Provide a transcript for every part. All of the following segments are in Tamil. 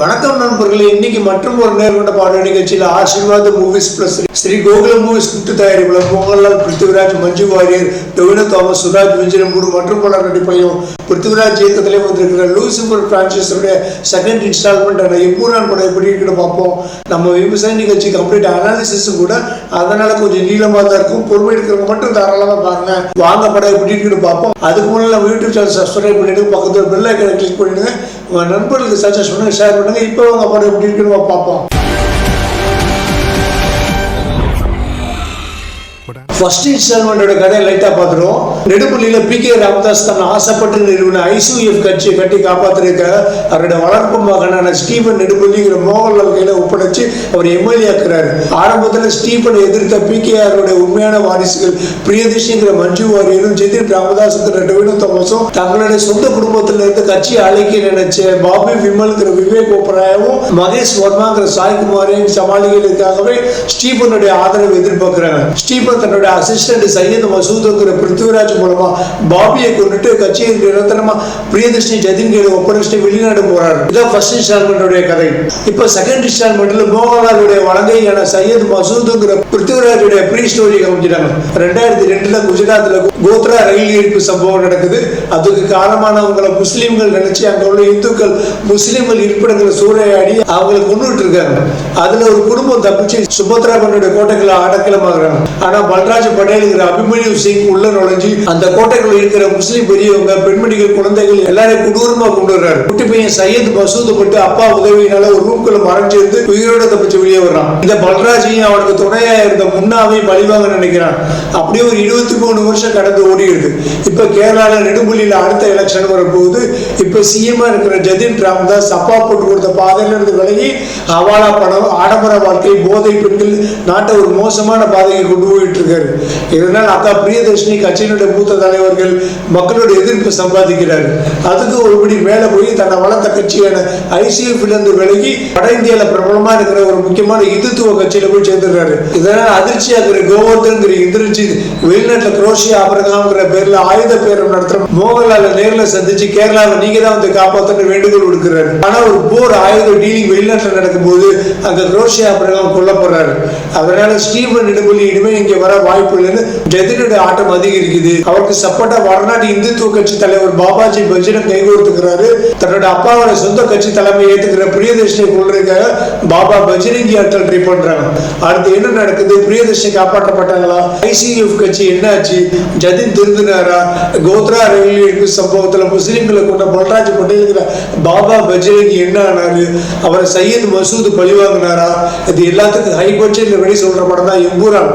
வணக்கம் நண்பர்களே இன்னைக்கு மற்றும் ஒரு நேர்கொண்ட பாட நிகழ்ச்சியில் Aashirvad movies plus Sri Gokula movies கூட்டு தயாரிப்புல மோகன்லால் பிருத்திவிராஜ் மஞ்சு வாரியர் டொவினோ தாமஸ் சுராஜ் வெஞ்சனமூடு மற்றும் பலர் நடிப்பையும் பிருத்திவிராஜ் இயக்கத்திலே வந்திருக்கிற லூசிபர் பிரான்சிஸோட செகண்ட் இன்ஸ்டால்மெண்ட் ஆன எம்பூரான் படம் எப்படி இருக்குன்னு பார்ப்போம். நம்ம விவசாய நிகழ்ச்சி கம்ப்ளீட் அனாலிசிஸும் கூட அதனால கொஞ்சம் நீளமாக தான் இருக்கும். பொறுமை இருக்கிறவங்க மட்டும் தாராளமாக பாருங்க. வாங்க படம் எப்படி இருக்குன்னு பார்ப்போம். அதுக்கு முன்னாடி நம்ம யூடியூப் சேனல் சப்ஸ்கிரைப் பண்ணிட்டு பக்கத்தில் பெல் ஐக்கனை கிளிக் பண்ணிடுங்க. உங்கள் நண்பர்களுக்கு சஜஸ்ட் சொன்னாங்க ஷேர் பண்ணுங்க. இப்போ உங்கள் படம் எப்படி இருக்குன்னு பார்ப்போம். ஃபர்ஸ்ட் இன்ஸ்டால்மெண்டோட கதையை லைட்டாக பார்த்துருவோம். நெடுப்பள்ளியில் பி கே ராமதாஸ் தன் ஆசைப்பட்டு நிறுவன ஐசியூஎஃப் கட்சியை கட்டி காப்பாற்றுறதுக்காக அவருடைய வளர்ப்பு மகனான ஸ்டீபன் நெடுப்பள்ளிங்கிற மோகன்லால் கையில் ஒப்படைச்சு அவர் எம்எல்ஏ ஆக்குறாரு. ஆரம்பத்தில் ஸ்டீபனை எதிர்த்த பி கே உண்மையான வாரிசுகள் பிரியதிஷிங்கிற மஞ்சு வாரியரும் ஜெதின் ராமதாஸுங்கிற டொவினோ தாமஸும் தங்களுடைய சொந்த குடும்பத்தில் இருந்து கட்சியை அழைக்க நினைச்ச பாபி விமல்ங்கிற விவேக் ஓப்பராயவும் மகேஷ் வர்மாங்கிற சாய்குமாரையும் சமாளிகளுக்காகவே ஸ்டீபனுடைய ஆதரவு எதிர்பார்க்கிறாங்க. ஸ்டீபன் தன்னுடைய அவருடைய அசிஸ்டன்ட் சையத் மசூதுங்கிற பிருத்திவிராஜ் மூலமா பாபியை கொண்டுட்டு கட்சியை நிரந்தரமா பிரியதர்ஷினி ஜதின்கேடு ஒப்படைச்சிட்டு வெளிநாடு போறாரு. இதான் ஃபர்ஸ்ட் இன்ஸ்டால்மெண்டோடைய கதை. இப்போ செகண்ட் இன்ஸ்டால்மெண்ட்ல மோகன்லாலுடைய வழங்கையான சையத் மசூதுங்கிற பிருத்திவிராஜுடைய ப்ரீ ஸ்டோரி காமிச்சிட்டாங்க ரெண்டாயிரத்தி ரெண்டுல குஜராத்ல கோத்ரா ரயில் ஈர்ப்பு சம்பவம் நடக்குது. அதுக்கு காரணமானவங்களை முஸ்லீம்கள் நினைச்சு அங்க உள்ள இந்துக்கள் முஸ்லீம்கள் இருப்பிடங்களை சூறையாடி அவங்களை கொண்டுட்டு இருக்காங்க. அதுல ஒரு குடும்பம் தப்பிச்சு சுபத்ரா பண்ணுடைய கோட்டைகளை அடக்கலமாகறாங்க. ஆனா பல்ராஜ் பட்டேலுங்கிற அபிமன்யு சிங் உள்ள நுழைஞ்சு அந்த கோட்டைக்குள்ள இருக்கிற முஸ்லீம் பெரியவங்க பெண்மணிகள் குழந்தைகள் எல்லாரையும் கொடூரமா கொண்டு வர்றாரு. குட்டி பையன் சையத் மசூது பட்டு அப்பா உதவியினால ஒரு ரூம்குள்ள மறைஞ்சிருந்து உயிரோட தப்பிச்சு வெளியே வர்றான். இந்த பல்ராஜையும் அவனுக்கு துணையா இருந்த முன்னாவையும் பழிவாங்க நினைக்கிறான். அப்படியே ஒரு இருபத்தி மூணு வருஷம் கடந்து ஓடிடுது. இப்ப கேரளால நெடும்புள்ளியில அடுத்த எலெக்ஷன் வரும்போது இப்ப சிஎம்மா இருக்கிற ஜதின் ராமதாஸ் அப்பா போட்டு கொடுத்த பாதையில இருந்து விலகி ஹவாலா பணம் ஆடம்பர வாழ்க்கை போதை பெண்கள் நாட்டை ஒரு மோசமான பாதையை கொண்டு போயிட்டு இருக்காரு. இதனால் அக்கா பிரியதர்ஷினி கட்சியினுடைய மூத்த தலைவர்கள் மக்களுடைய எதிர்ப்பு சம்பாதிக்கிறாரு. அதுக்கு ஒருபடி மேலே போய் தன்னை வளர்த்த கட்சியான ஐசிஎஃப்லேருந்து விலகி வட இந்தியாவில் பிரபலமாக இருக்கிற ஒரு முக்கியமான இந்துத்துவ கட்சியில் போய் சேர்ந்துடுறாரு. இதனால் அதிர்ச்சியாகிற கோவர்தன்கிற எதிர்ச்சி வெளிநாட்டில் குரோஷியா அபரகாம்ங்கிற பேரில் ஆயுத பேரம் நடத்துற மோகன்லால நேரில் சந்திச்சு கேரளாவை நீங்க தான் வந்து காப்பாற்றணும் வேண்டுகோள் விடுக்கிறாரு. ஆனால் ஒரு போர் ஆயுத டீலிங் வெளிநாட்டில் நடக்கும்போது அங்க குரோஷியா அபரகாம் கொல்லப்படுறாரு. அதனால ஸ்டீவன் நெடுமொழி இனிமேல் இங்கே வர வாய் வாய்ப்பு இல்லைன்னு ஜெதினுடைய ஆட்டம் அதிகரிக்குது. அவருக்கு சப்போர்ட்டா வடநாட்டு இந்துத்துவ கட்சி தலைவர் பாபாஜி பஜ்ரங் கைகோர்த்துக்கிறாரு. தன்னோட அப்பாவோட சொந்த கட்சி தலைமை ஏத்துக்கிற பிரியதர்ஷனை கொள்றதுக்காக பாபா பஜ்ரங்கி ஆட்கள் ட்ரை பண்றாங்க. அடுத்து என்ன நடக்குது? பிரியதர்ஷனை காப்பாற்றப்பட்டாங்களா? ஐசிஎஃப் கட்சி என்னாச்சு? ஜதின் திருந்தினாரா? கோத்ரா ரயில்வே சம்பவத்துல முஸ்லீம்களை கொண்ட பல்ராஜ் பட்டேலுங்கிற பாபா பஜ்ரங்கி என்ன ஆனாரு? அவரை சையத் மசூத் பழிவாங்கினாரா? இது எல்லாத்துக்கும் ஹை வெளி சொல்ற படம் தான் எம்பூரான்.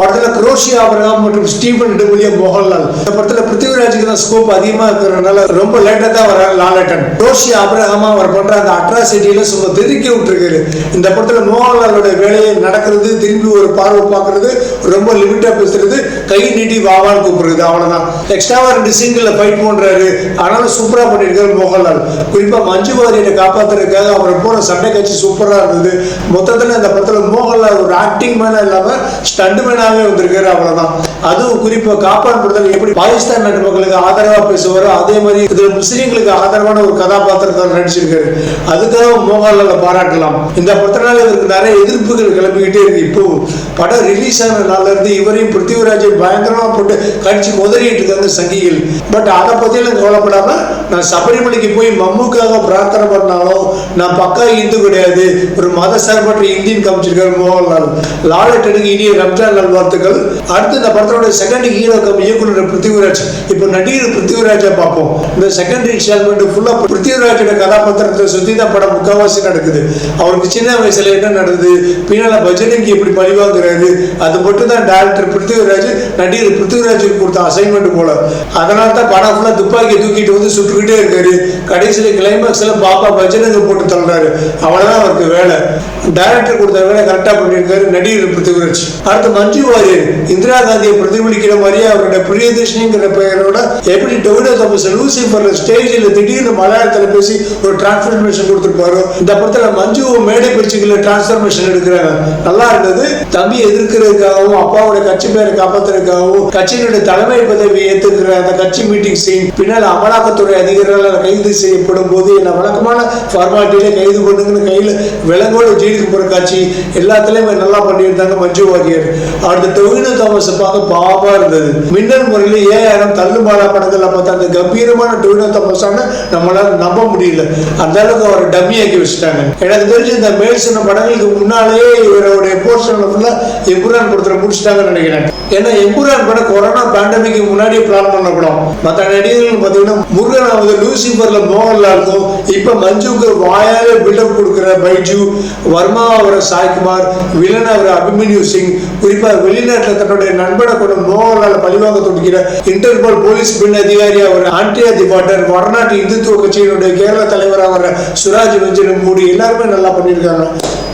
படத்துல குரோஷியா அபிரகாம் மற்றும் ஸ்டீபன் நெடுமொழியா மோகன்லால். இந்த படத்துல பிருத்திவிராஜுக்கு தான் ஸ்கோப் அதிகமா இருக்கிறதுனால ரொம்ப லேட்டா தான் வராரு லாலட்டன் குரோஷியா அபிரகாமா அவர் பண்ற அந்த அட்ராசிட்டியில சும்மா திருக்கி விட்டுருக்காரு. இந்த படத்துல மோகன்லாலோட வேலையை நடக்கிறது திரும்பி ஒரு பார்வை பார்க்கறது ரொம்ப லிமிட்டா பேசுறது கை நீட்டி வாவான்னு கூப்பிடுறது அவ்வளவுதான். எக்ஸ்ட்ராவா ரெண்டு சிங்கிள் ஃபைட் பண்றாரு. ஆனாலும் சூப்பரா பண்ணிருக்காரு மோகன்லால். குறிப்பா மஞ்சு வாரியரை காப்பாத்துறதுக்காக அவர் போன சண்டை காட்சி சூப்பரா இருந்தது. மொத்தத்துல இந்த படத்துல மோகன்லால் ஒரு ஆக்டிங் மேனா இல்லாம ஸ்டண்ட் மேனாவே வந்திருக்காரு அவ்வளவுதான். அதுவும் குறிப்பா காப்பான் படத்துல எப்படி பாகிஸ்தான் நாட்டு மக்களுக்கு ஆதரவா பேசுவாரோ அதே மாதிரி இதுல முஸ்லீம்களுக்கு ஆதரவான ஒரு கதாபாத்திரத்தை நடிச்சிருக்காரு. அதுக்காக மோகன்லால பாராட்டலாம். இந்த படத்தினால இவருக்கு நிறைய எதிர்ப்புகள் கிளம்பிக்கிட்டே இருக்கு. இப்போ படம் ரிலீஸ் ஆன நாள்ல இருந்து இவரையும் பிருத்திவிராஜையும் பயங்கரமா போட்டு கடிச்சு முதலிட்டு இருக்காங்க சங்கிகள். பட் அதை பத்தியெல்லாம் கவலைப்படாம நான் சபரிமலைக்கு போய் மம்முக்காக பிரார்த்தனை பண்ணாலும் நான் பக்கா இந்து கிடையாது. ஒரு மத சார்பற்ற இந்தியன் காமிச்சிருக்காரு மோகன்லால். லாலட்டனுக்கு இனிய ரம்ஜான் நல்வாழ்த்துக்கள் அடுத்து இந்த படத்தோட செகண்ட் ஹீரோ கம் இயக்குனர் பிருத்திவிராஜ். இப்போ நடிகர் பிருத்திவிராஜை பார்ப்போம். இந்த செகண்ட் இன்ஸ்டால்மெண்ட் ஃபுல்லா பிருத்திவிராஜோட கதாபாத்திரத்தை சுத்தி தான் படம் முக்கால்வாசி நடக்குது. அவருக்கு சின்ன வயசுல என்ன நடந்தது? பின்னால பஜரங்கி எப்படி பழிவாங்கிறாரு அது மட்டும் தான் டேரக்டர் பிருத்திவிராஜ் நடிகர் பிருத்திவிராஜுக்கு கொடுத்த அசைன்மெண்ட் போல. அதனால தான் படம் ஃபுல்லா துப்பாக்கி தூக்கிட்டு வந்து சுட்டுக்கிட்டே இருக்காரு. கடைசியில் கிளைமேக்ஸ்ல பாப்பா பஜரங்க போட்டு தள்ளுறாரு. அவ்வளவுதான் அவருக்கு வேலை. டேரக்டர் கொடுத்த வேலை கரெக்டா பண்ணியிருக்காரு நடிகர் பிருத்திவிராஜ். அடுத்து மஞ்சு வாரியர் இந்திரா காந்தியை பிரதிபலிக்கிற மாதிரியே அவருடைய பிரியதர்ஷினிங்கிற பெயரோட எப்படி டொவினோ தாமஸ் லூசிஃபர்ல ஸ்டேஜில் திடீர்னு மலையாளத்தில் பேசி ஒரு டிரான்ஸ்ஃபர்மேஷன் கொடுத்துருப்பாரு இந்த படத்துல மஞ்சு மேடை பேச்சுக்களை டிரான்ஸ்ஃபர்மேஷன் எடுக்கிறாங்க. நல்லா இருந்தது. தம்பி எதிர்க்கிறதுக்காகவும் அப்பாவோட கட்சி பேரை காப்பாத்துறதுக்காகவும் கட்சியினுடைய தலைமை பதவி ஏத்துக்கிற அந்த கட்சி மீட்டிங் சீன் பின்னால் அமலாக்கத்துறை அதிகாரிகளால் கைது செய்யப்படும் போது என்ன வழக்கமான ஃபார்மாலிட்டியில கைது பண்ணுங்கன்னு கையில் விலங்கோட ஜெயிலுக்கு போற காட்சி எல்லாத்துலயுமே நல்லா பண்ணியிருந்தாங்க மஞ்சு வாரியர் அடுத்த டொவினோ தாமஸ் பார்க்க பாவமா இருந்தது. மின்னல் முறையில் ஏஆயிரம் தள்ளுபாலா படத்தில் பார்த்தா அந்த கம்பீரமான டொவினோ தாமஸான நம்மளால நம்ப முடியல. அந்த அளவுக்கு அவர் டம்மி ஆக்கி வச்சுட்டாங்க. எனக்கு தெரிஞ்சு இந்த மேல் சொன்ன படங்களுக்கு முன்னாலேயே இவருடைய போர்ஷன்ல ஃபுல்லா எம்புரான் படத்துல முடிச்சிட்டாங்கன்னு நினைக்கிறேன். ஏன்னா எம்புரான் படம் கொரோனா பேண்டமிக்கு முன்னாடியே பிளான் பண்ண படம் மற்ற நடிகர்கள் பார்த்தீங்கன்னா முருகன் வந்து லூசிபர்ல மோகன்லாலுக்கும் இப்ப மஞ்சுக்கு வாயாலே பில்டப் கொடுக்குற பைஜு வர்மா அவர சாய்குமார் வில்லன் அவர் அபிமன்யு சிங் குறிப்பா வெளிநாட்டுல தன்னுடைய நண்பனை கொண்டு மோகன்லால் பழிவாங்க துடிக்கிற இன்டர்போல் போலீஸ் பெண் அதிகாரி அவர் ஆண்டியா திபாட்டர் வடநாட்டு இந்துத்துவ கட்சியினுடைய கேரள தலைவர் அவர் சுராஜ் வெஞ்சனம் மூடி எல்லாருமே நல்லா பண்ணியிருக்காங்க.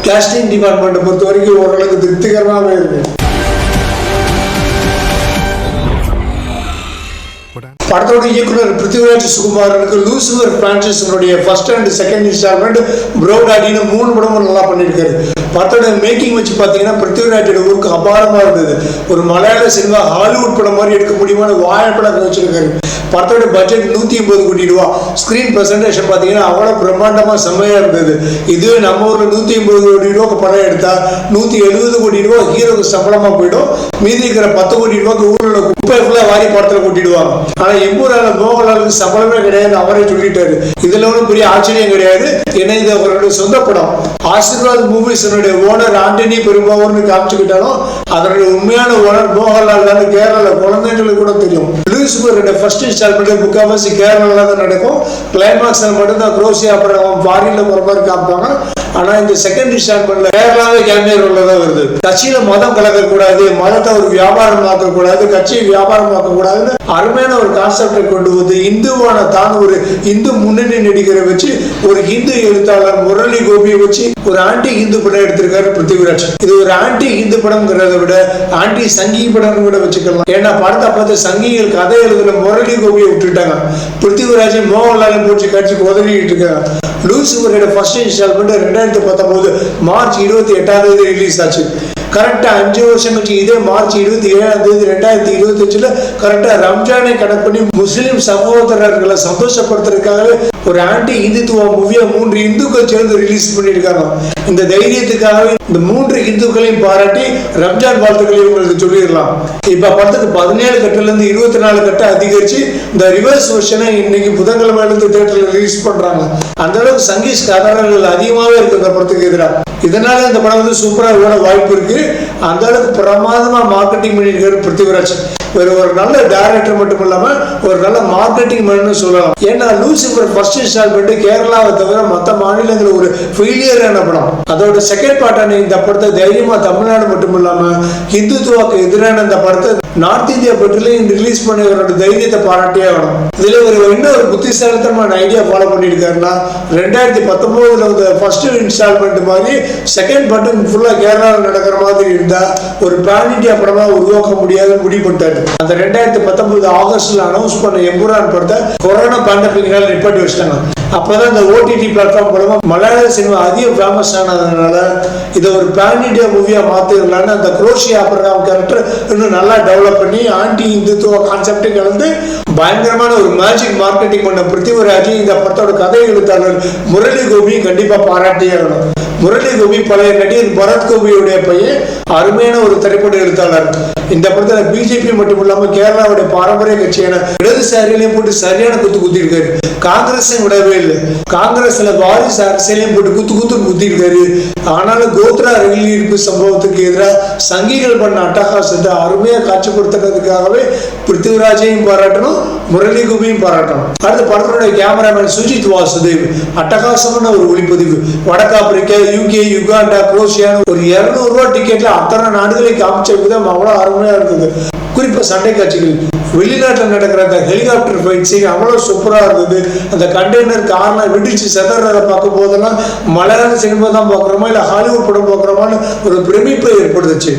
கேஸ்டிங் டிபார்ட்மெண்ட்டை பொறுத்த வரைக்கும் ஓரளவுக்கு திருப்திகரமாகவே இருக்கு. படத்தோட இயக்குனர் பிருத்திவிராஜ் சுகுமாரனுக்கு லூசிபர் பிரான்சிஸனுடைய ஃபர்ஸ்ட் அண்ட் செகண்ட் இன்ஸ்டால்மெண்ட் ப்ரோடாடின்னு மூணு படமும் நல்லா பண்ணியிருக்காரு. படத்தோட மேக்கிங் வச்சு பார்த்தீங்கன்னா பிருத்திவிராஜோட ஊருக்கு அபாரமாக இருந்தது. ஒரு மலையாள சினிமா ஹாலிவுட் படம் மாதிரி எடுக்க முடியுமான வாழைப்படம் வச்சிருக்காரு. படத்தோட பட்ஜெட் நூற்றி ஐம்பது கோடி ரூபா. ஸ்க்ரீன் ப்ரெசன்டேஷன் பார்த்தீங்கன்னா அவ்வளோ பிரம்மாண்டமாக செம்மையாக இருந்தது. இதுவே நம்ம ஊரில் நூற்றி ஐம்பது கோடி ரூபாய்க்கு படம் எடுத்தால் நூற்றி எழுபது கோடி ரூபா ஹீரோக்கு சம்பளமாக போயிடும். மீதி இருக்கிற பத்து கோடி ரூபாய்க்கு ஊரில் குப்பை ஃபுல்லாக வாரி படத்தில் கூட்டிடுவாங்க. ஆனால் எம்பூரால மோகன்லாலுக்கு சம்பளமே கிடையாது அவரே சொல்லிட்டாரு. இதுல ஒன்றும் பெரிய ஆச்சரியம் கிடையாது. ஏன்னா இது அவருடைய சொந்த படம். ஆசீர்வாத் மூவிஸ் ஓனர் ஆண்டனி பெரும்பாவூர்னு காமிச்சுக்கிட்டாலும் அதனுடைய உண்மையான ஓனர் மோகன்லால் தான். கேரளால குழந்தைங்களுக்கு கூட தெரியும். லூசிபரோட ஃபர்ஸ்ட் இன்ஸ்டால்மெண்ட் முக்கால்வாசி கேரளால தான் நடக்கும். கிளைமாக்ஸ் மட்டும் தான் குரோசியா அப்புறம் ஃபாரின்ல போற மாதிரி காமிப்பாங்க. ஆனா இந்த செகண்ட் இன்ஸ்டால்மெண்ட்ல கேரளாவே கேண்டியர் உள்ளதான் வருது. கட்சியில மதம் கலக்கக்கூடாது மதத்தை ஒரு வியாபாரம் ஆக்கக்கூடாது கட்சியை வியாபாரம் ஆக்கக்கூடாதுன்னு அருமையான ஒரு கான்செப்டை கொண்டு வந்து இந்துவான தான் ஒரு இந்து முன்னணி நடிகரை வச்சு ஒரு இந்து எழுத்தாளர் முரளி கோபியை வச்சு ஒரு ஆன்டி இந்து படம் எடுத்திருக்காரு பிருத்திவிராஜ். இது ஒரு ஆன்டி இந்து படம்ங்கிறத விட ஆன்டி சங்கி படம் கூட வச்சுக்கலாம். ஏன்னா படத்தை பார்த்து சங்கிகள் கதை எழுதுன முரளி கோபியை விட்டுட்டாங்க. பிருத்திவிராஜ் மோகன்லாலும் போட்டு காட்சிக்கு உதவிட்டு இருக்காங்க. லூசிபரோட ஃபர்ஸ்ட் இன்ஸ்டால்மெண்ட் ரெண்டாயிரத்தி பத்தொன்பது மார்ச் இருபத்தி எட்டாம் தேதி ரிலீஸ் ஆச்சு. கரெக்டா அஞ்சு வருஷம் கழிச்சு இதே மார்ச் இருபத்தி ஏழாம் தேதி ரெண்டாயிரத்தி இருபத்தி அஞ்சுல கரெக்டா ரம்ஜானை கணக்கு பண்ணி முஸ்லிம் சகோதரர்களை சந்தோஷப்படுத்துறதுக்காகவே ஒரு ஆன்டி இந்துத்துவ மூவியை மூன்று இந்துக்கள் சேர்ந்து ரிலீஸ் பண்ணியிருக்காங்க. இந்த தைரியத்துக்காகவே இந்த மூன்று இந்துக்களையும் பாராட்டி ரம்ஜான் வாழ்த்துக்களையும் உங்களுக்கு சொல்லிடலாம். இப்ப படத்துக்கு பதினேழு கட்டுல இருந்து இருபத்தி நாலு கட்டு அதிகரிச்சு இந்த ரிவர்ஸ் வெர்ஷனை இன்னைக்கு புதன்கிழமையில இருந்து தேட்டர்ல ரிலீஸ் பண்றாங்க. அந்த அளவுக்கு சங்கீஷ் கதாநாயகர்கள் அதிகமாவே இருக்கு இந்த படத்துக்கு எதிராக இதனால இந்த படம் வந்து சூப்பரா விட வாய்ப்பு இருக்கு. அந்த அளவுக்கு பிரமாதமா மார்க்கெட்டிங் பண்ணியிருக்காரு பிருத்திவிராஜ். ஒரு ஒரு நல்ல டைரக்டர் மட்டும் இல்லாம ஒரு நல்ல மார்க்கெட்டிங் மேன் சொல்லலாம். ஏன்னா லூசிபர் ஃபர்ஸ்ட் இன்ஸ்டால்மெண்ட் கேரளாவை தவிர மற்ற மாநிலங்கள் ஒரு ஃபெயிலியரான படம். அதோட செகண்ட் பார்ட்டான இந்த படத்தை தைரியமா தமிழ்நாடு மட்டும் இல்லாம ஹிந்துத்துவாக்கு எதிரான இந்த படத்தை நார்த் இந்தியா பற்றிலையும் ரிலீஸ் பண்ணவரோட தைரியத்தை பாராட்டியே ஆகணும். இதுல ஒரு இன்னொரு புத்திசாலித்தனமான ஐடியா ஃபாலோ பண்ணியிருக்காருன்னா ரெண்டாயிரத்தி பத்தொன்பதுல வந்து ஃபர்ஸ்ட் இன்ஸ்டால்மெண்ட் மாதிரி செகண்ட் பட்டன் ஃபுல்லா கேரளாவில் நடக்கிற மாதிரி இருந்தா ஒரு பேன் இண்டியா படமா உருவாக்க முடியாதுன்னு முடிவு பண்ணிட்டாரு. அந்த ரெண்டாயிரத்தி பத்தொன்பது ஆகஸ்ட்ல அனௌன்ஸ் பண்ண எம்புரான் படத்தை கொரோனா பேண்டமிக்னால் நிப்பாட்டி வச்சுட்டாங்க அப்போ தான் இந்த ஓடிடி பிளாட்ஃபார்ம் மூலமாக மலையாள சினிமா அதிகம் ஃபேமஸ் ஆனதுனால இதை ஒரு பேன் இண்டியா மூவியாக மாற்றிடலான்னு அந்த குரோஷியா அப்ரகாம் கேரக்டர் இன்னும் நல்லா டெவலப் பண்ணி ஆன்டி இந்துத்துவ கான்செப்டை கலந்து பயங்கரமான ஒரு மேஜிக் மார்க்கெட்டிங் பண்ண பிருத்திவராஜி இந்த படத்தோட கதை எழுத்தாளர் முரளி கோபி கண்டிப்பா பாராட்டியே ஆகணும். முரளி கோபி பழைய நடிகர் பரத் கோபியுடைய பையன் அருமையான ஒரு திரைப்பட எழுத்தாளர். இந்த படத்துல பிஜேபி மட்டும் இல்லாம கேரளாவுடைய பாரம்பரிய கட்சியான இடதுசாரிகளையும் போட்டு சரியான குத்து குத்திருக்காரு. காங்கிரஸையும் விடவே இல்லை. காங்கிரஸ்ல வாரிசு அரசியலையும் போட்டு குத்து குத்து குத்திருக்காரு. ஆனாலும் கோத்ரா ரயில் ஈர்ப்பு சம்பவத்துக்கு எதிராக சங்கிகள் பண்ண அட்டகாசத்தை அருமையா காட்சிப்படுத்துறதுக்காகவே பிருத்திவிராஜையும் பாராட்டணும் முரளி கோபியும் பாராட்டணும். அடுத்த படத்தினுடைய கேமராமேன் சுஜித் வாசுதேவ். அட்டகாசமான ஒரு ஒளிப்பதிவு. வடக்கு ஆப்பிரிக்கா யூகே யுகாண்டா குரோஷியான்னு ஒரு இருநூறு ரூபா டிக்கெட்ல அத்தனை நாடுகளை காமிச்ச விதம் அவ்வளோ அருமையா இருந்தது. குறிப்பா சண்டை காட்சிகள். வெளிநாட்டில் நடக்கிற அந்த ஹெலிகாப்டர் ஃபைட் அவ்வளோ சூப்பராக இருந்தது. அந்த கண்டெய்னர் காரணம் வெடிச்சு செதறதை பார்க்கும் போதெல்லாம் மலையாள சினிமா தான் பார்க்குறோமா இல்லை ஹாலிவுட் படம் பார்க்குறோமான்னு ஒரு பிரமிப்பை ஏற்படுத்துச்சு.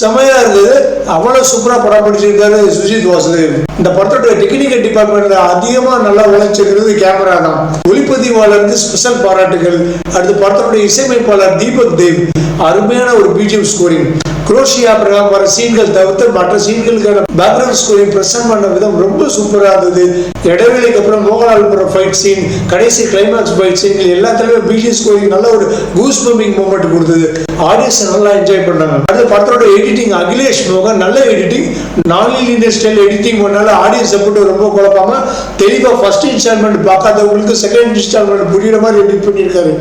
செமையா இருந்தது. அவ்வளவு சூப்பரா படம் பிடிச்சிருக்காரு சுஜித் வாசுதேவ். இந்த படத்தோட டெக்னிக்கல் டிபார்ட்மெண்ட்ல அதிகமா நல்லா உழைச்சிருக்கிறது கேமரா தான். ஒளிப்பதிவாளருக்கு ஸ்பெஷல் பாராட்டுகள். அடுத்து படத்தோட இசையமைப்பாளர் தீபக் தேவ். அருமையான ஒரு பிஜிஎம் ஸ்கோரிங் குரோஷியா பிரகாரம் வர சீன்கள் தவிர்த்து மற்ற சீன்களுக்கான பேக்ரவுண்ட் ஸ்கோரிங் பிரசன்ட் பண்ண விதம் ரொம்ப சூப்பராக இருந்தது. இடைவெளிக்கு அப்புறம் மோகன்லால் போற ஃபைட் சீன் கடைசி கிளைமேக்ஸ் ஃபைட் சீன் எல்லாத்துலயுமே பிஜி ஸ்கோரிங் நல்ல ஒரு கூஸ் பம்பிங் மூமெண்ட் கொடுத்தது. ஆடியன்ஸ் நல்லா என்ஜாய் பண்ணாங்க. அது படத்தோட எடிட்டிங் அகிலேஷ் மோகன் நல்ல editing non linear style editing பண்ணால audience போட்டு ரொம்ப குழப்பாம தெளிவா ஃபர்ஸ்ட் இன்ஸ்டால்மெண்ட் பார்க்காதவங்களுக்கு செகண்ட் இன்ஸ்டால்மெண்ட் புரியுற மாதிரி எடிட் பண்ணியிருக்காரு.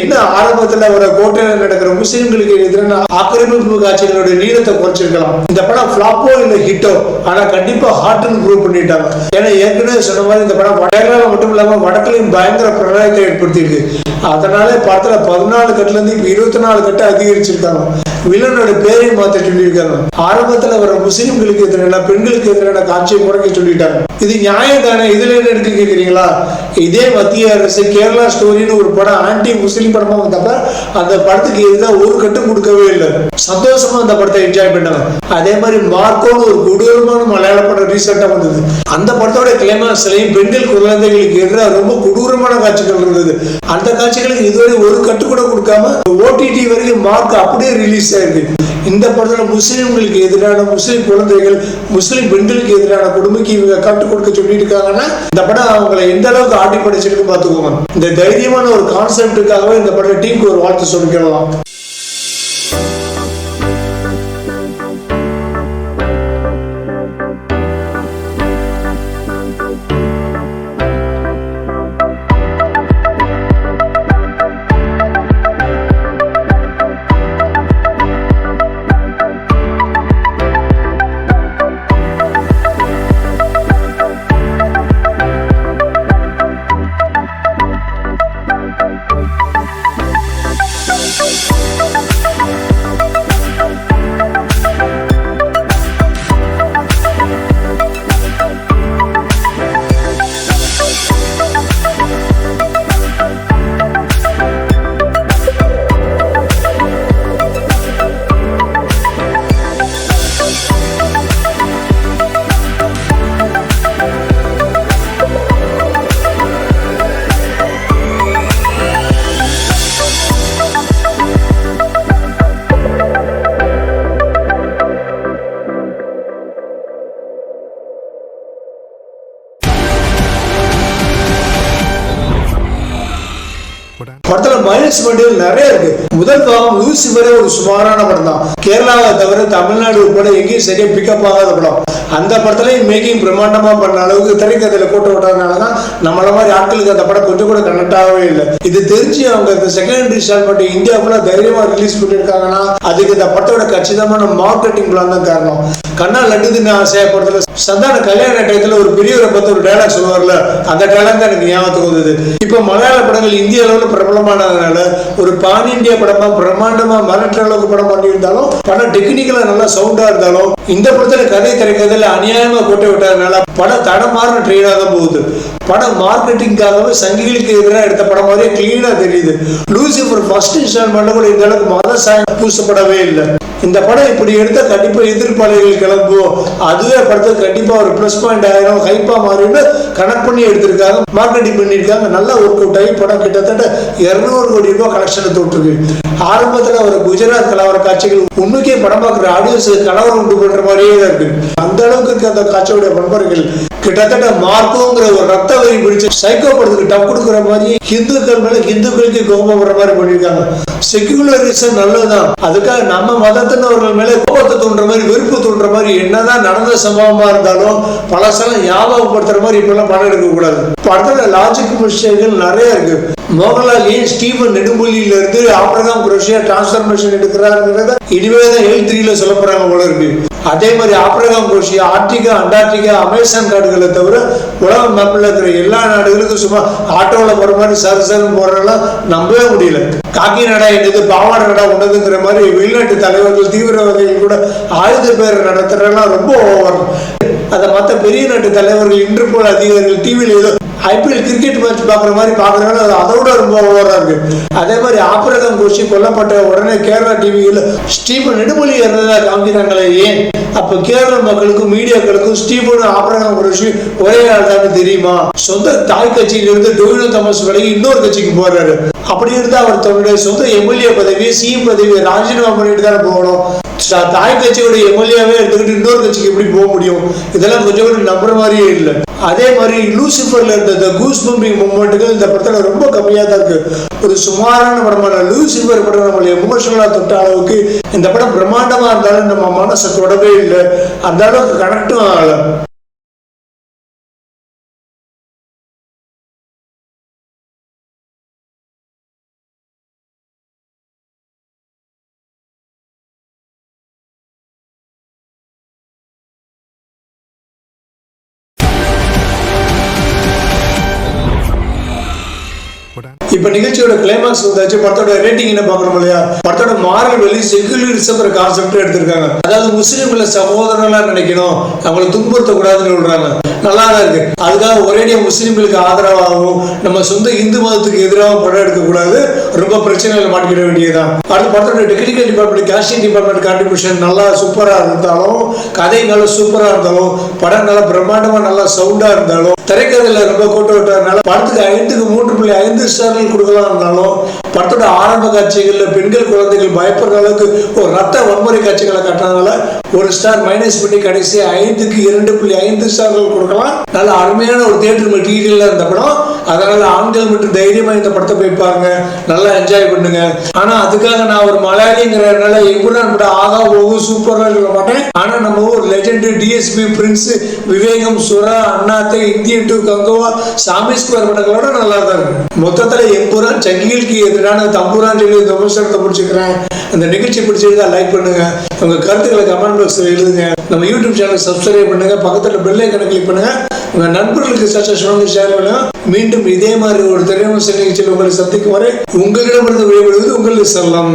என்ன ஆரம்பத்தில் வர கோட்டையில் நடக்கிற முஸ்லீம்களுக்கு எதிரான ஆக்கிரமிப்பு காட்சிகளுடைய நீளத்தை குறைச்சிருக்கலாம். இந்த படம் ஃபிளாப்போ இல்ல ஹிட்டோ ஆனா கண்டிப்பா ஹார்ட்னு ப்ரூவ் பண்ணிட்டாங்க. ஏன்னா ஏற்கனவே சொன்ன மாதிரி இந்த படம் கேரளாவில் மட்டும் இல்லாம வடக்கிலையும் பயங்கர பிரளயத்தை ஏற்படுத்தியிருக்கு. அதனால படத்துல பதினாலு கட்டுல இருந்து இப்ப இருபத்தி நாலு கட்டு அதிகரிச்சிருக்காங்க. வில்லனோட பேரையும் மாத்த சொல்லியிருக்காங்க. ஆரம்பத்துல வர முஸ்லிம்களுக்கு எதிரான பெண்களுக்கு எதிரான காட்சியை குறைக்க சொல்லிட்டாங்க. இது நியாயம் தானே? இதுல என்ன எடுத்து கேக்குறீங்களா? இதே மத்திய அரசு கேரளா ஸ்டோரின்னு ஒரு படம் ஆன்டி முஸ்லீம் படமா வந்தப்ப அந்த படத்துக்கு எதிராக ஒரு கட்டும் கொடுக்கவே இல்லை. சந்தோஷமா அந்த படத்தை என்ஜாய் பண்ணாங்க அதே மாதிரி மார்க்கோன்னு ஒரு கொடூரமான மலையாள படம் ரீசெண்டா வந்தது. அந்த படத்தோட கிளைமாக்ஸ்லையும் பெண்கள் குழந்தைகளுக்கு எதிராக ரொம்ப கொடூரமான காட்சிகள் இருந்தது. அந்த காட்சிகளுக்கு இதுவரை ஒரு கட்டு கூட கொடுக்காம ஓடிடி வரைக்கும் மார்க் அப்படியே ரிலீஸ் ஆயிருக்கு. இந்த படத்துல முஸ்லிம்களுக்கு எதிரான முஸ்லீம் குழந்தைகள் முஸ்லீம் பெண்களுக்கு எதிரான கொடுமைக்கு இவங்க கட்டு கொடுக்க சொல்லிட்டு இருக்காங்கன்னா இந்த படம் அவங்களை எந்த அளவுக்கு ஆட்டி படிச்சிருக்கு பார்த்துக்கோங்க. இந்த தைரியமான ஒரு கான்செப்டுக்காகவே இந்த படம் டீமுக்கு ஒரு வாழ்த்து சொல்லிக்கலாம். லூசிபரே ஒரு சுமாரான படம் தான். கேரளாவை தவிர தமிழ்நாடு உட்பட எங்கேயும் சரியா பிக்கப் ஆகாத படம். அந்த படத்துலயும் மேக்கிங் பிரம்மாண்டமாக பண்ண அளவுக்கு திரைக்கதையில் போட்டு விட்டதுனால தான் நம்மள மாதிரி ஆட்களுக்கு அந்த படம் கொஞ்சம் கூட கனெக்ட் ஆகவே இல்லை. இது தெரிஞ்சு அவங்க இந்த செகண்ட் இன்ஸ்டால்மெண்ட் இந்தியாவுக்குள்ள தைரியமாக ரிலீஸ் பண்ணியிருக்காங்கன்னா அதுக்கு இந்த படத்தோட கச்சிதமான மார்க்கெட்டிங் பிளான் தான் காரணம். கண்ணா லட்டு தின்ன ஆசையா சந்தான கல்யாண டயத்தில் ஒரு பெரியவரை பார்த்து ஒரு டைலாக் சொல்லுவார்ல அந்த டைலாக் தான் எனக்கு ஞாபகத்துக்கு வந்தது. இப்போ மலையாள படங்கள் இந்திய அளவில் பிரபலமானதுனால ஒரு பான் இந்திய படமா பிரம்மாண்டமா மிரட்டுற அளவுக்கு படம் பண்ணியிருந்தாலும் படம் டெக்னிக்கலாக நல்லா சவுண்டாக இருந்தாலும் இந்த படத்தில் கதை திரைக்கதையில அநியாயமா போட்டு விட்டதுனால படம் தடமாறின ட்ரெயினாக தான் போகுது. படம் மார்க்கெட்டிங்காகவே சங்கிகளுக்கு எதிராக எடுத்த படம் மாதிரியே கிளீனாக தெரியுது. லூசிஃபர் ஃபர்ஸ்ட் இன்ஸ்டால்மெண்ட்டில் கூட இந்த அளவுக்கு மத சாயம் பூசப்படவே இல்லை. இந்த படம் இப்படி எடுத்தால் கண்டிப்பா எதிர்ப்பாளைகள் கிளம்புவோம். அதுவே படத்துக்கு கண்டிப்பா ஒரு ப்ளஸ் பாயிண்ட் ஆயிரம். ஹைப்பாக மாறின்னு கனெக்ட் பண்ணி எடுத்திருக்காங்க. மார்க்கெட்டிங் பண்ணியிருக்காங்க. நல்லா ஒர்க் அவுட் ஆகி படம் கிட்டத்தட்ட இரநூறு கோடி ரூபாய் கலெக்ஷனை தொட்டிருக்கு. ஆரம்பத்துல ஒரு குஜராத் கலவர காட்சிகள். உண்மைக்கே படம் பார்க்குற ஆடியன்ஸ் கலவரம் உண்டு பண்ணுற மாதிரியே தான் இருக்கு. அந்த அளவுக்கு இருக்க அந்த காட்சியோட பண்பர்கள் கிட்டத்தட்ட மார்க்கோங்கிற ஒரு ரத்த வரி பிடிச்சு சைக்கோ படத்துக்கு டப் கொடுக்குற மாதிரி ஹிந்துக்கள் மேல ஹிந்துக்களுக்கு கோபம் வர மாதிரி பண்ணியிருக்காங்க. செக்குலரிசம் நல்லதுதான். அதுக்காக நம்ம மதத்தினவர்கள் மேல கோபத்தை தூண்டுற மாதிரி வெறுப்பு தூண்டுற மாதிரி என்னதான் நடந்த சம்பவமா இருந்தாலும் பழசெல்லாம் ஞாபகப்படுத்துற மாதிரி இப்பெல்லாம் படம் எடுக்க கூடாது படத்துல லாஜிக் மிஸ்டேக்கள் நிறைய இருக்கு. மோகன்லால் ஏன் ஸ்டீவன் நெடுமொழியில இருந்து ஆப்ரகாம் குரோஷியா டிரான்ஸ்ஃபர்மேஷன் எடுக்கிறாருங்கிறத இனிமே தான் எல் த்ரீல சொல்ல போறாங்க போல இருக்கு. அதே மாதிரி Abraham Croatia Arctic Antarctica Amazon காடுகளை தவிர உலக மேப்ல இருக்கிற எல்லா நாடுகளுக்கும் சும்மா ஆட்டோவில் போற மாதிரி சரு சருன்னு போறதெல்லாம் நம்பவே முடியல. காக்கி நடா என்னது பாவாடை நடா உண்டதுங்கிற மாதிரி வெளிநாட்டு தலைவர்கள் தீவிரவாதிகள் கூட ஆயுத பேர் நடத்துறதெல்லாம் ரொம்ப ஓவர் அதை மற்ற பெரிய நாட்டு தலைவர்கள் இன்டர்போல் அதிகாரிகள் டிவியில் ஏதோ ஐபிஎல் கிரிக்கெட் மேட்ச் பார்க்குற மாதிரி பார்க்குறனால அது அதோட ரொம்ப ஓவராக இருக்கு. அதே மாதிரி ஆபரகம் கோஷி கொல்லப்பட்ட உடனே கேரளா டிவியில் ஸ்டீபன் நெடுமொழி இருந்ததாக காமிக்கிறாங்களே ஏன்? அப்போ கேரள மக்களுக்கும் மீடியாக்களுக்கும் ஸ்டீபன் ஆபரகம் கோஷி ஒரே ஆள் தான் தெரியுமா? சொந்த தாய் கட்சியிலிருந்து டொவினோ தாமஸ் விலகி இன்னொரு கட்சிக்கு போறாரு. அப்படி இருந்தா அவர் தன்னுடைய சொந்த எம்எல்ஏ பதவி சிஎம் பதவியை ராஜினாமா பண்ணிட்டு தானே போகணும். தாய் கட்சியோட எம்எல்ஏவே எடுத்துக்கிட்டு இன்னொரு கட்சிக்கு எப்படி போக முடியும்? இதெல்லாம் கொஞ்சம் கூட நம்புற மாதிரியே இல்லை. அதே மாதிரி லூசிஃபர்ல இருந்த இந்த கூஸ் பம்பிங் மூமெண்ட்டுகள் இந்த படத்துல ரொம்ப கம்மியா தான் இருக்கு. ஒரு சுமாரான படமான லூசிஃபர் படம் நம்மளை எமோஷனலா தொட்ட அளவுக்கு இந்த படம் பிரம்மாண்டமா இருந்தாலும் நம்ம மனசை தொடவே இல்லை. அந்த அளவுக்கு கனெக்டும் ஆகலை. இப்ப நிகழ்ச்சியோட கிளைமாக்ஸ் வந்தாச்சு. படத்தோட ரேட்டிங் என்ன பார்க்கணும் இல்லையா? படத்தோட மாரல் வெளி செகுலரிசம்ங்கிற கான்செப்ட் எடுத்திருக்காங்க. அதாவது முஸ்லீம்களை சகோதரனா நினைக்கணும். அவங்களை துன்புறுத்த கூடாதுன்னு சொல்றாங்க. நல்லா தான் இருக்கு. அதுக்காக ஒரேடியா முஸ்லீம்களுக்கு ஆதரவாகவும் நம்ம சொந்த இந்து மதத்துக்கு எதிராக படம் எடுக்க கூடாது ரொம்ப பிரச்சனைகளை மாட்டிக்கிட வேண்டியதுதான். அடுத்த படத்தோட technical department casting department contribution நல்லா சூப்பரா இருந்தாலும் கதை நல்லா சூப்பரா இருந்தாலும் படம் நல்லா பிரம்மாண்டமா நல்லா சவுண்டா இருந்தாலும் திரைக்கதையில ரொம்ப கூட்ட விட்டதுனால படத்துக்கு ஐந்துக்கு மூன்று புள்ளி ஐந்து ஸ்டார்கள் கொடுக்கலாம் இருந்தாலும் படத்தோட ஆரம்ப காட்சிகள்ல பெண்கள் குழந்தைகள் பயப்படுற அளவுக்கு ஒரு ரத்த வன்முறை காட்சிகளை காட்டுறதுனால ஒரு ஸ்டார் மைனஸ் பண்ணி கடைசி ஐந்துக்கு இரண்டு புள்ளி ஐந்து ஸ்டார்கள் கொடுக்கலாம். நல்ல அருமையான ஒரு தியேட்டர் மெட்டீரியல்ல இருந்த படம். அதனால ஆண்கள் மட்டும் தைரியமா இந்த படத்தை போய் பாருங்க. நல்லா என்ஜாய் பண்ணுங்க. ஆனா அதுக்காக நான் ஒரு மலையாளிங்கிறதுனால இம்ரான் நம்ம ஆகா போகும் சூப்பரா இருக்க மாட்டேன். ஆனா நம்ம ஒரு லெஜெண்ட் டிஎஸ்பி பிரின்ஸ் விவேகம் சுரா அண்ணாத்தை இந்தியன் டு கங்கோவா சாமி ஸ்கொயர் படங்களோட நல்லா தான் இருக்கும் மொத்தத்துல எம்புரான் சங்கிகளுக்கு எதிரான தம்புரான் சொல்லி இந்த விமர்சனத்தை முடிச்சுக்கிறேன் அந்த நிகழ்ச்சி பிடிச்சிருந்தா லைக் பண்ணுங்க. உங்க கருத்துக்களை கமெண்ட் பாக்ஸ்ல எழுதுங்க நம்ம யூடியூப் சேனல் சப்ஸ்கிரைப் பண்ணுங்க. பக்கத்துல பெல் ஐக்கனை கிளிக் பண்ணுங்க. உங்க நண்பர்களுக்கு சஜஷன் வந்து ஷேர் பண்ணுங்க. மீண்டும் இதே மாதிரி ஒரு திரையரசு நிகழ்ச்சியில் உங்களை சந்திக்கும் வரை உங்களிடமிருந்து விடைபெறுவது உங்கள் செல்லம்.